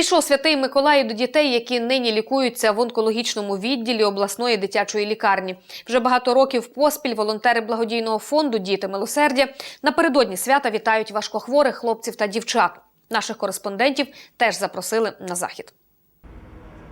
Прийшов святий Миколай до дітей, які нині лікуються в онкологічному відділі обласної дитячої лікарні. Вже багато років поспіль волонтери благодійного фонду Діти милосердя напередодні свята вітають важкохворих хлопців та дівчат. Наших кореспондентів теж запросили на захід.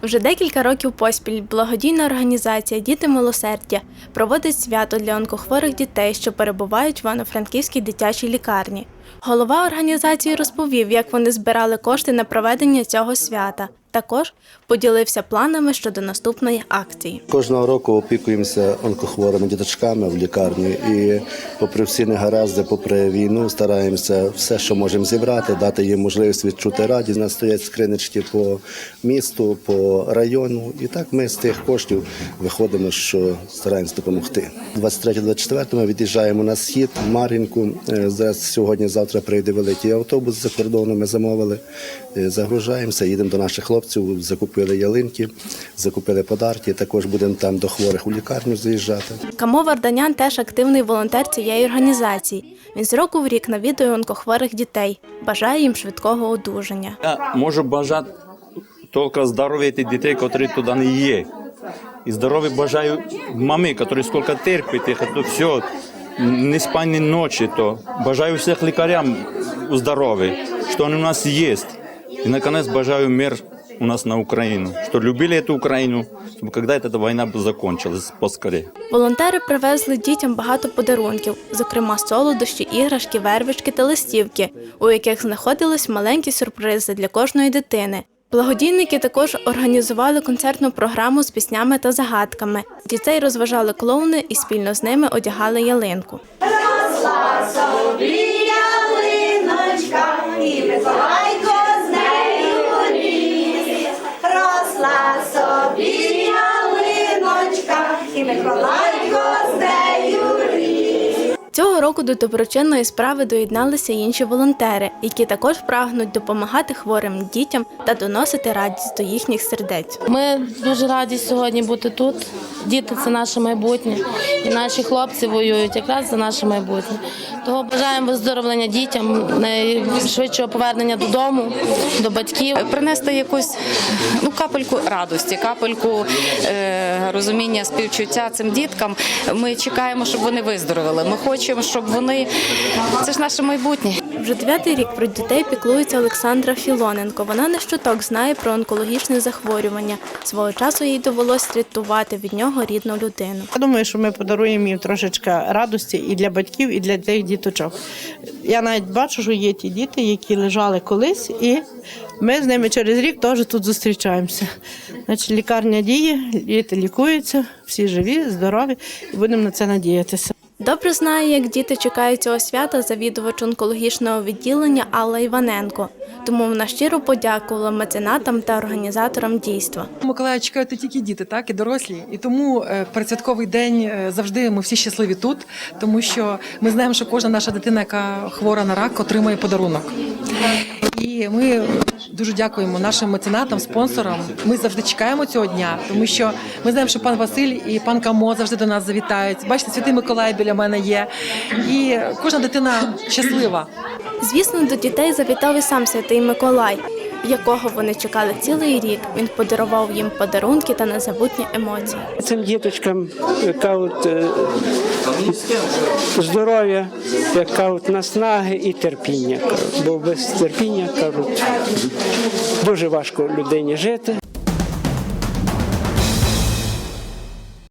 Вже декілька років поспіль благодійна організація Діти милосердя проводить свято для онкохворих дітей, що перебувають в Івано-Франківській дитячій лікарні. Голова організації розповів, як вони збирали кошти на проведення цього свята. Також поділився планами щодо наступної акції. Кожного року опікуємося онкохворими діточками в лікарні і, попри всі негаразди, попри війну, стараємося все, що можемо зібрати, дати їм можливість відчути радість. У нас стоять скринички по місту, по району. І так ми з тих коштів виходимо, що стараємося допомогти. 23-24 ми від'їжджаємо на схід, Мар'їнку. Е, Зараз сьогодні-завтра прийде великий автобус за кордону. Ми замовили. Е, Загружаємося, їдемо до наших хлопців, закупили ялинки, закупили подарки. Також будемо там до хворих у лікарню заїжджати. Камо Варданян теж активний волонтер цієї організації. Він з року в рік навідує онкохворих дітей, бажає їм швидкого одужання. Я можу бажати тільки здоров'я тих дітей, які туди не є. І здоров'я бажаю мами, які скільки терпить, їх, то все, не спальні ночі, то бажаю всіх лікарям здоров'я, що вони у нас є. І, наконец, бажаю мир у нас на Україну, що любили эту Україну, щоб коли эта війна закончилась поскорее. Волонтери привезли дітям багато подарунків, зокрема солодощі, іграшки, вервички та листівки, у яких знаходились маленькі сюрпризи для кожної дитини. Благодійники також організували концертну програму з піснями та загадками. Дітей розважали клоуни і спільно з ними одягали ялинку. ялиночка, і ялиночка, Цього року до доброчинної справи доєдналися інші волонтери, які також прагнуть допомагати хворим дітям та доносити радість до їхніх сердець. Ми дуже раді сьогодні бути тут. Діти це наше майбутнє, і наші хлопці воюють якраз за наше майбутнє. Того бажаємо виздоровлення дітям, найшвидшого повернення додому, до батьків. принести якусь ну капельку радості, капельку е, розуміння, співчуття цим діткам. Ми чекаємо, щоб вони виздоровили. Ми хочемо, щоб вони це ж наше майбутнє. Вже дев'ятий рік про дітей піклується Олександра Філоненко. Вона не щоток знає про онкологічне захворювання. Свого часу їй довелось рятувати від нього рідну людину. Я думаю, що ми подаруємо їм трошечки радості і для батьків, і для тих діточок. Я навіть бачу, що є ті діти, які лежали колись, і ми з ними через рік теж тут зустрічаємося. Значить, лікарня діє, діти лікуються, всі живі, здорові, і будемо на це надіятися. Добре знає, як діти чекають цього свята завідувач онкологічного відділення Алла Іваненко. Тому вона щиро подякувала меценатам та організаторам дійства. Миколая чекають тільки діти, так і дорослі. І тому е, передсвятковий день е, завжди ми всі щасливі тут, тому що ми знаємо, що кожна наша дитина, яка хвора на рак, отримує подарунок. І ми дуже дякуємо нашим меценатам, спонсорам. Ми завжди чекаємо цього дня, тому що ми знаємо, що пан Василь і пан Камо завжди до нас завітають. Бачите, святий Миколай біля мене є. І кожна дитина щаслива. Звісно, до дітей завітав і сам святий Миколай, якого вони чекали цілий рік. Він подарував їм подарунки та незабутні емоції. Цим діточкам кажуть, е, здоров'я, як кажуть, наснаги і терпіння. Бо без терпіння кажуть, дуже важко людині жити.